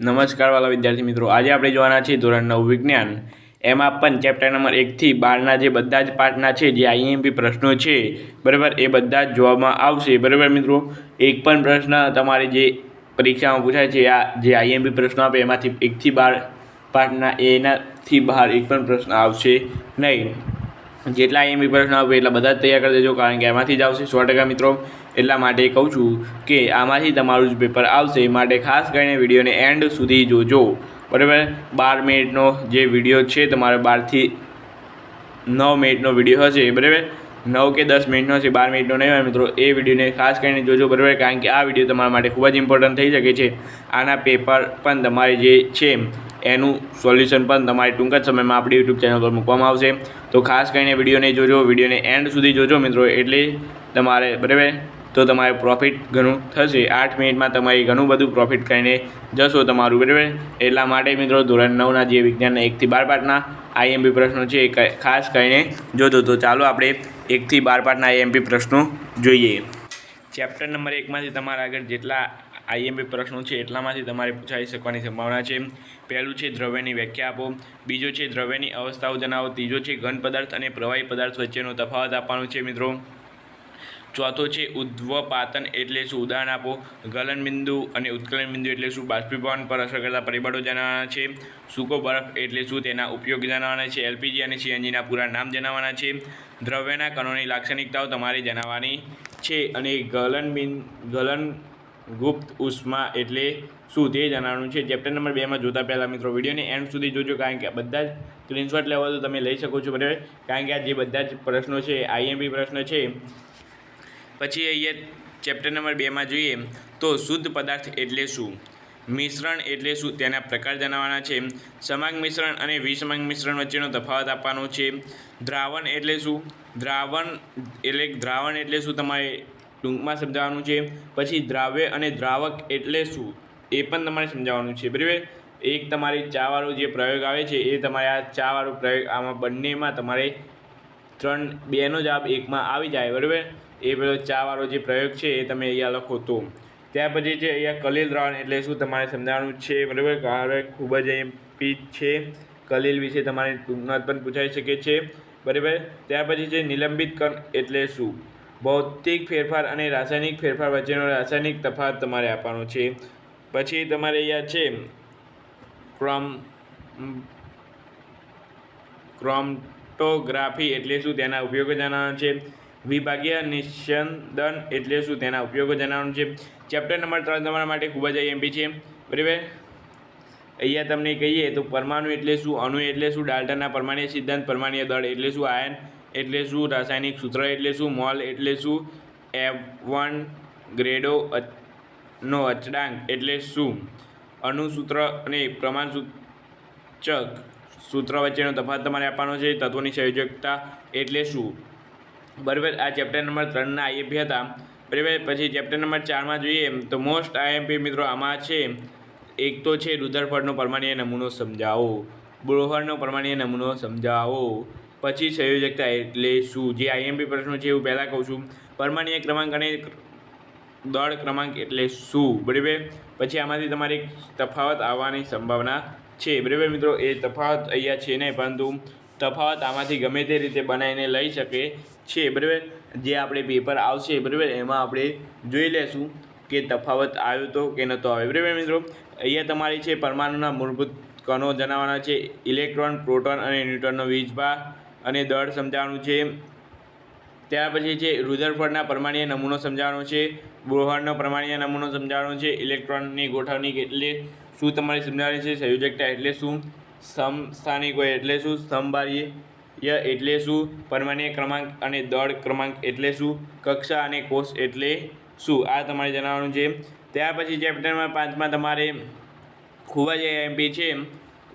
નમસ્કાર વાલા વિદ્યાર્થી મિત્રો, આજે આપણે જોવાના છીએ ધોરણ નવ વિજ્ઞાન. એમાં પણ ચેપ્ટર નંબર એકથી બારના જે બધા જ પાઠના છે, જે આઈએમપી પ્રશ્નો છે, બરાબર, એ બધા જ જોવામાં આવશે. બરાબર મિત્રો? એક પણ પ્રશ્ન તમારે જે પરીક્ષામાં પૂછાય છે, આ જે આઈએમપી પ્રશ્નો આપે, એમાંથી એકથી બાર પાઠના, એનાથી બહાર એક પણ પ્રશ્ન આવશે નહીં. જેટલા આઈએમપી પ્રશ્ન આવે એટલા બધા જ તૈયાર કરી દેજો, કારણ કે એમાંથી જ આવશે. સો ટકા મિત્રો એટલા માટે કહું છું કે આમાંથી તમારું જ પેપર આવશે. માટે ખાસ કરીને વિડીયોને એન્ડ સુધી જોજો. બરાબર? બાર મિનિટનો જે વીડિયો છે, તમારે બારથી નવ મિનિટનો વીડિયો હશે. બરાબર? નવ કે દસ મિનિટનો હશે, બાર મિનિટનો નહીં હોય મિત્રો. એ વિડીયોને ખાસ કરીને જોજો, બરાબર? કારણ કે આ વીડિયો તમારા માટે ખૂબ જ ઇમ્પોર્ટન્ટ થઈ શકે છે. આના પેપર પણ તમારે જે છે, એનું સોલ્યુશન પણ તમારે ટૂંક જ સમયમાં આપણી યુટ્યુબ ચેનલ પર મૂકવામાં આવશે. તો ખાસ કરીને વિડીયોને જોજો. વિડીયોને એન્ડ સુધી જોજો મિત્રો. એટલે તમારે, બરાબર? તો તમારે પ્રોફિટ ઘણું થશે. આઠ મિનિટમાં તમારે ઘણું બધું પ્રોફિટ કરીને જશો તમારું, બરાબર? એટલા માટે મિત્રો, ધોરણ નવના જે વિજ્ઞાનના એકથી બાર પાઠના આઈએમપી પ્રશ્નો છે, એ ખાસ કરીને જોતો તો ચાલો આપણે એકથી બાર પાઠના આઈએમપી પ્રશ્નો જોઈએ. ચેપ્ટર નંબર એકમાંથી તમારા આગળ જેટલા આઈએમપી પ્રશ્નો છે, એટલામાંથી તમારે પૂછાઈ શકવાની સંભાવના છે. પહેલું છે, દ્રવ્યની વ્યાખ્યા આપો. બીજો છે, દ્રવ્યની અવસ્થાઓ જણાવો. ત્રીજો છે, ઘન પદાર્થ અને પ્રવાહી પદાર્થ વચ્ચેનો તફાવત આપવાનો છે, મિત્રો. ચોથો છે ઉદ્વપાતન એટલે શું? ઉદાહરણ આપો. ગલન બિંદુ અને ઉત્કલન બિંદુ એટલે શું? બાષ્પીભવન પર અસર કરતા પરિબળો જણાવવાના છે. સૂકો બરફ એટલે શું? તેના ઉપયોગ જણાવવાના છે. એલપીજી અને સીએનજીના પૂરા નામ જણાવવાના છે. દ્રવ્યના કણોની લાક્ષણિકતાઓ તમારે જણાવવાની છે અને ગલન બિન, ગલન ગુપ્ત ઉષ્મા એટલે શું? તે જણાવવાનું છે. ચેપ્ટર નંબર બેમાં જોતા પહેલાં મિત્રો, વિડીયોને એન્ડ સુધી જોજો કારણ કે બધા જ સ્ક્રીનશોટ લેવા તો તમે લઈ શકો છો બરાબર? કારણ કે આ જે બધા જ પ્રશ્નો છે આઈએમપી પ્રશ્ન છે પછી અહીંયા ચેપ્ટર નંબર બેમાં જોઈએ, તો શુદ્ધ પદાર્થ એટલે શું? મિશ્રણ એટલે શું? તેના પ્રકાર જણાવવાના છે. સમાંગ મિશ્રણ અને વિસમાંગ મિશ્રણ વચ્ચેનો તફાવત આપવાનો છે. દ્રાવણ એટલે શું? દ્રાવણ એટલે દ્રાવણ એટલે શું? તમારે ટૂંકમાં સમજાવવાનું છે. પછી દ્રાવ્ય અને દ્રાવક એટલે શું? એ પણ તમારે સમજાવવાનું છે. બરાબર? એક તમારી ચાવાળો જે પ્રયોગ આવે છે, એ તમારે આ ચાવાળો પ્રયોગ આમાં બંનેમાં તમારે ત્રણ બેનો જવાબ એકમાં આવી જાય, બરાબર? એ પેલો ચાવાળો જે પ્રયોગ છે એ તમે અહીંયા લખો તો. ત્યાર પછી છે અહીંયા કલીલ રણ એટલે શું તમારે સમજાવવાનું છે, બરાબર? કારણ ખૂબ જ એમપી છે. કલીલ વિશે તમારે ટૂંકમાં પણ પૂછાઈ શકે છે, બરાબર? ત્યાર પછી છે નિલંબિત કણ એટલે શું? ભૌતિક ફેરફાર અને રાસાયણિક ફેરફાર વચ્ચેનો રાસાયણિક તફાવત તમારે આપવાનો છે. પછી તમારે અહીંયા છે ક્રોમ ક્રોમટોગ્રાફી એટલે શું તેના ઉપયોગો જણાવવાનો છે? વિભાગીય નિસ્યંદન એટલે શું તેના ઉપયોગો જણાવવાનું છે? ચેપ્ટર નંબર ત્રણ તમારા માટે ખૂબ જ એમપી છે. બરાબર? અહીંયા તમને કહીએ તો પરમાણુ એટલે શું? અણુ એટલે શું? ડાલ્ટનના પરમાણ્વીય સિદ્ધાંત પરમાણ્વીય દળ એટલે શું? આયન એટલે શું? રાસાયણિક સૂત્ર એટલે શું? મોલ એટલે શું? એફ વન ગ્રેડો નો અચળાંક એટલે શું? અણુસૂત્ર અને પ્રમાણસૂચક સૂત્ર વચ્ચેનો તફાવત તમારે આપવાનો છે, તત્વોની સંયોજકતા એટલે શું? બરાબર, આ ચેપ્ટર નંબર ત્રણના આઈએમપી હતા. બરાબર, પછી ચેપ્ટર નંબર ચારમાં જોઈએ, તો મોસ્ટ આઈએમપી મિત્રો આમાં છે, એક તો છે રુધરફળનો પરમાણીય નમૂનો સમજાવો. બ્રોહરનો પરમાણીય નમૂનો સમજાવો. પછી સંયોજકતા એટલે શું? જે આઈએમપી પ્રશ્નો છે એવું પહેલાં કહું છું. પરમાણીય ક્રમાંક અને દળ ક્રમાંક એટલે શું? બરાબર, પછી આમાંથી તમારે તફાવત આવવાની સંભાવના છે. બરાબર મિત્રો, એ તફાવત અહીંયા છે નહીં પરંતુ તફાવત આમાંથી ગમે તે રીતે બનાવીને લઈ શકે છે. બરાબર જે આપણે પેપર આવશે બરાબર એમાં આપણે જોઈ લેશું કે તફાવત આવ્યો તો કે નહોતો આવ્યો. બરાબર મિત્રો, અહીંયા તમારી છે પરમાણુના મૂળભૂત કણો જણાવવાના છે. ઇલેક્ટ્રોન, પ્રોટોન અને ન્યુટ્રોનનો વીજભાર અને દળ સમજાવવાનું છે. ત્યાર પછી છે, રુદરફળના પરમાણીય નમૂનો સમજાવવાનો છે. બોહરનો પરમાણીય નમૂનો સમજાવવાનો છે. ઇલેક્ટ્રોનની ગોઠવણી એટલે શું તમારે સમજાવવાની છે? સંયોજકતા એટલે શું? સમસ્થાનિકો એટલે શું? સ્તંભારીય એટલે શું? પરમાણીય ક્રમાંક અને દળ ક્રમાંક એટલે શું? કક્ષા અને કોષ એટલે શું? આ તમારે જણાવવાનું છે. ત્યાર પછી ચેપ્ટરમાં પાંચમાં તમારે ખૂબ જ આઈએમપી છે.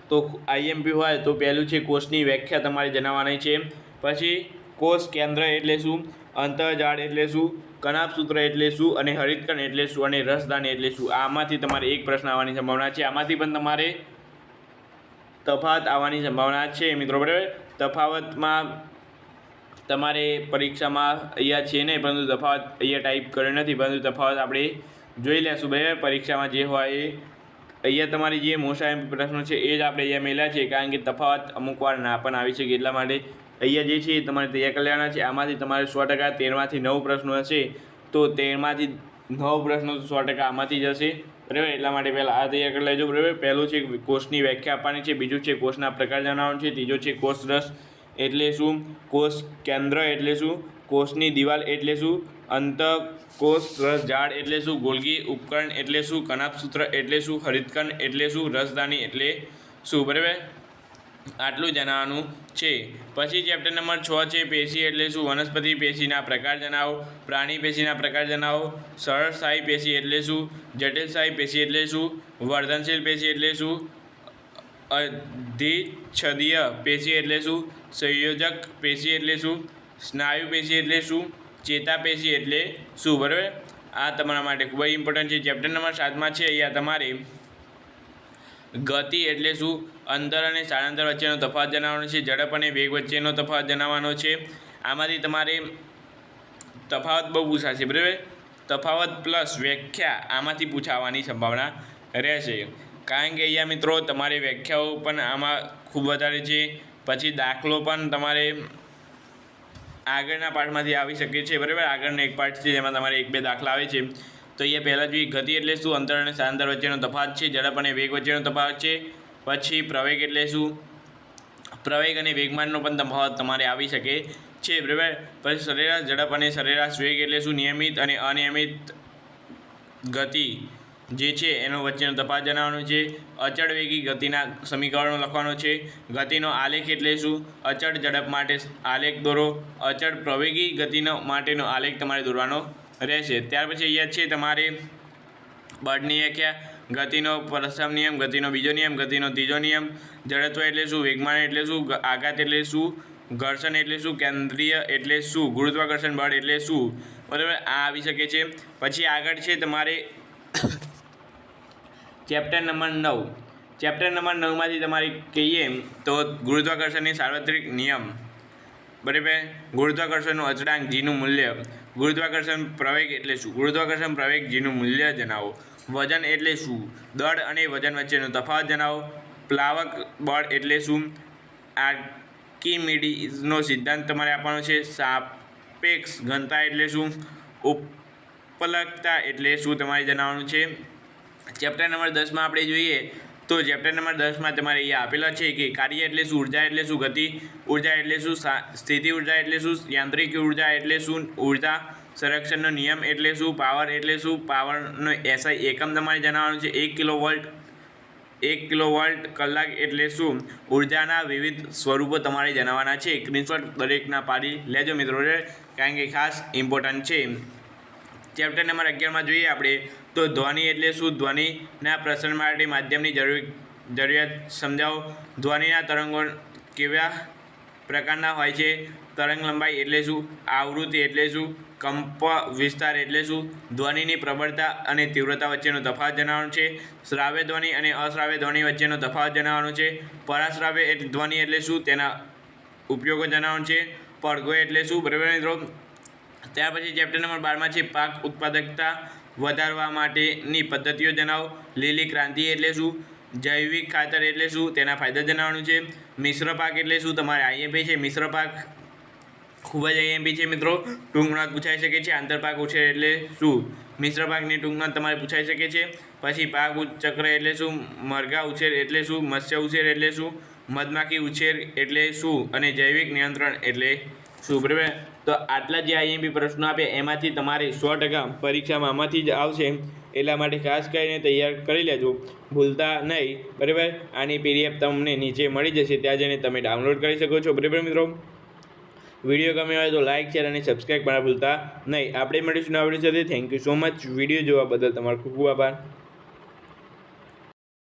તો આઈએમપી હોય તો પહેલું છે કોષની વ્યાખ્યા તમારે જણાવવાની છે. પછી કોષ કેન્દ્ર એટલે શું? અંતરજાળ એટલે શું? કણાપ સૂત્ર એટલે શું અને હરિતકણ એટલે શું અને રસદાન એટલે શું? આમાંથી તમારે એક પ્રશ્ન આવવાની સંભાવના છે. આમાંથી પણ તમારે તફાવત આવવાની સંભાવના છે, મિત્રો, બરાબર? તફાવતમાં તમારે પરીક્ષામાં અહીંયા છે નહીં, પરંતુ તફાવત અહીંયા ટાઈપ કર્યો નથી, પરંતુ તફાવત આપણે જોઈ લેશું, બરાબર? પરીક્ષામાં જે હોય એ અહીંયા તમારી જે મોસ્ટ પ્રશ્નો છે, એ જ આપણે અહીંયા મેળ્યા છે, કારણ કે તફાવત અમુક વાર ના પણ આવી શકે એટલા માટે અહીંયા જે છે એ તમારે તૈયાર કરી છે. આમાંથી તમારે સો ટકા તેરમાંથી નવ પ્રશ્નો હશે. તો તેરમાંથી નવ પ્રશ્નો સો ટકા આમાંથી જ હશે. બરાબર? એટલા માટે પહેલાં આ તૈયાર કરી લેજો, બરાબર? પહેલું છે કોષની વ્યાખ્યા આપવાની છે, બીજું છે કોષના પ્રકાર જણાવવાનું છે, ત્રીજો છે કોષ રસ એટલે શું? કોષ કેન્દ્ર એટલે શું? કોષની દિવાલ એટલે શું? અંતકોષ રસ ઝાડ એટલે શું? ગોલગી ઉપકરણ એટલે શું? કનાભસૂત્ર એટલે શું? હરિતકણ એટલે શું? રસદાની એટલે શું? બરાબર? આટલું જણાવવાનું છે. પછી ચેપ્ટર નંબર છ છે, પેશી એટલે શું? વનસ્પતિ પેશીના પ્રકાર જણાવો. પ્રાણી પેશીના પ્રકાર જણાવો. સરળ સ્થાયી પેશી એટલે શું? જટિલ સ્થાયી પેશી એટલે શું? વર્ધનશીલ પેશી એટલે શું? અધિચ્છદીય પેશી એટલે શું? સંયોજક પેશી એટલે શું? સ્નાયુ પેશી એટલે શું? ચેતાપેશી એટલે શું? બરાબર? આ તમારા માટે ખૂબ ઇમ્પોર્ટન્ટ છે. ચેપ્ટર નંબર સાતમાં છે અહીંયા તમારે ગતિ એટલે શું? અંતર અને સ્થળાંતર વચ્ચેનો તફાવત જણાવવાનો છે. ઝડપ અને વેગ વચ્ચેનો તફાવત જણાવવાનો છે. આમાંથી તમારે તફાવત બહુ પૂછાશે, બરાબર? તફાવત પ્લસ વ્યાખ્યા આમાંથી પૂછાવાની સંભાવના રહેશે. કારણ કે અહીંયા મિત્રો તમારી વ્યાખ્યાઓ પણ આમાં ખૂબ વધારે છે. પછી દાખલો પણ તમારે આગળના પાઠમાંથી આવી શકે છે, બરાબર? આગળનો એક પાઠ છે જેમાં તમારે એક બે દાખલા આવે છે. તો અહીંયા પહેલાં જોઈએ ગતિ એટલે શું? અંતર અને સ્થાનાંતર વચ્ચેનો તફાવત છે, ઝડપ અને વેગ વચ્ચેનો તફાવત છે. પછી પ્રવેગ એટલે શું? પ્રવેગ અને વેગમાનનો પણ તફાવત તમારે આવી શકે છે, બરાબર? પછી સરેરાશ ઝડપ અને સરેરાશ વેગ એટલે શું? નિયમિત અને અનિયમિત ગતિ જે છે એનો વચ્ચેનો તફાવત જણાવવાનો છે. અચળ વેગી ગતિના સમીકરણો લખવાનો છે. ગતિનો આલેખ એટલે શું? અચળ ઝડપ માટે આલેખ દોરો. અચળ પ્રવેગી ગતિનો માટેનો આલેખ તમારે દોરવાનો રહેશે. ત્યાર પછી અહીંયા છે તમારે બળની વ્યાખ્યા, ગતિનો પ્રથમ નિયમ, ગતિનો બીજો નિયમ, ગતિનો ત્રીજો નિયમ, જડત્વ એટલે શું, વેગમાન એટલે શું આઘાત એટલે શું, ઘર્ષણ એટલે શું, કેન્દ્રીય એટલે શું, ગુરુત્વાકર્ષણ બળ એટલે શું, બરાબર? આ આવી શકે છે. પછી આગળ છે તમારે ચેપ્ટર નંબર નવ. ચેપ્ટર નંબર નવમાંથી તમારે કહીએ તો ગુરુત્વાકર્ષણની સાર્વત્રિક નિયમ. બરાબર? ગુરુત્વાકર્ષણનું અચળાંક જીનું મૂલ્ય. ગુરુત્વાકર્ષણ પ્રવેગ એટલે શું? ગુરુત્વાકર્ષણ પ્રવેગ જેનું મૂલ્ય જણાવો. વજન એટલે શું? દળ અને વજન વચ્ચેનો તફાવત જણાવો. પ્લાવક બળ એટલે શું? આર્કિમિડીઝનો સિદ્ધાંત તમારે આપવાનો છે. સાપેક્ષ ઘનતા એટલે શું? ઉપલબ્ધતા એટલે શું તમારે જણાવવાનું છે? ચેપ્ટર નંબર દસમાં આપણે જોઈએ તો ચેપ્ટર નંબર દસમાં તમારે એ આપેલા છે કે કાર્ય એટલે શું, ઊર્જા એટલે શું, ગતિ, ઊર્જા એટલે શું સ્થિતિ ઊર્જા એટલે શું, યાંત્રિક ઊર્જા એટલે શું, ઊર્જા, સંરક્ષણનો નિયમ એટલે શું, પાવર એટલે શું, પાવરનો એસઆઈ એકમ તમારે જણાવવાનું છે, એક કિલો વોલ્ટ એક કિલો વોલ્ટ કલાક એટલે શું, ઉર્જાના વિવિધ સ્વરૂપો તમારે જણાવવાના છે સ્ક્રીનશોટ દરેકના પાડી લેજો મિત્રો, કારણ કે ખાસ ઇમ્પોર્ટન્ટ છે. ચેપ્ટર નંબર અગિયારમાં જોઈએ આપણે તો ધ્વનિ એટલે શું? ધ્વનિના પ્રસરણ માટે માધ્યમની જરૂર, જરૂરિયાત સમજાવો. ધ્વનિના તરંગો કેવા પ્રકારના હોય છે? તરંગ લંબાઈ એટલે શું? આવૃત્તિ એટલે શું? કંપ વિસ્તાર એટલે શું? ધ્વનિની પ્રબળતા અને તીવ્રતા વચ્ચેનો તફાવત જણાવવાનો છે. શ્રાવ્ય ધ્વનિ અને અશ્રાવ્ય ધ્વનિ વચ્ચેનો તફાવત જણાવવાનો છે. પરાશ્રાવ્ય એટલે ધ્વનિ એટલે શું? તેના ઉપયોગો જણાવવાનો છે. પડઘો એટલે શું? બરાબર મિત્રો? ત્યાર પછી ચેપ્ટર નંબર બારમાં છે પાક ઉત્પાદકતા વધારવા માટેની પદ્ધતિઓ જણાવો. લીલી ક્રાંતિ એટલે શું? જૈવિક ખાતર એટલે શું? તેના ફાયદા જણાવવાનું છે. મિશ્ર પાક એટલે શું? તમારે આઈએમપી છે. મિશ્ર પાક ખૂબ જ આઈએમપી છે મિત્રો. ટૂંકમાં પૂછાઈ શકે છે. આંતરપાક ઉછેર એટલે શું? મિશ્ર પાકની ટૂંકમાં તમારે પૂછાઈ શકે છે. પછી પાક ચક્ર એટલે શું? મરઘા ઉછેર એટલે શું? મત્સ્ય ઉછેર એટલે શું? મધમાખી ઉછેર એટલે શું? અને જૈવિક નિયંત્રણ એટલે શું? બરાબર? તો આટલા જે આઈએમપી પ્રશ્નો આપ્યા, એમાંથી તમારે સો ટકા પરીક્ષામાં આમાંથી જ આવશે. એટલા માટે ખાસ કરીને તૈયાર કરી લેજો. ભૂલતા નહીં. બરાબર? આની પીડીએફ તમને નીચે મળી જશે. ત્યાં જઈને તમે ડાઉનલોડ કરી શકો છો. બરાબર મિત્રો? વીડિયો ગમે હોય તો લાઇક શેર અને સબસ્ક્રાઈબ પણ ભૂલતા નહીં. આપણે મળીશું આવડી વીડિયો સાથે. Thank you so much video જોવા બદલ તમારો ખૂબ ખૂબ આભાર.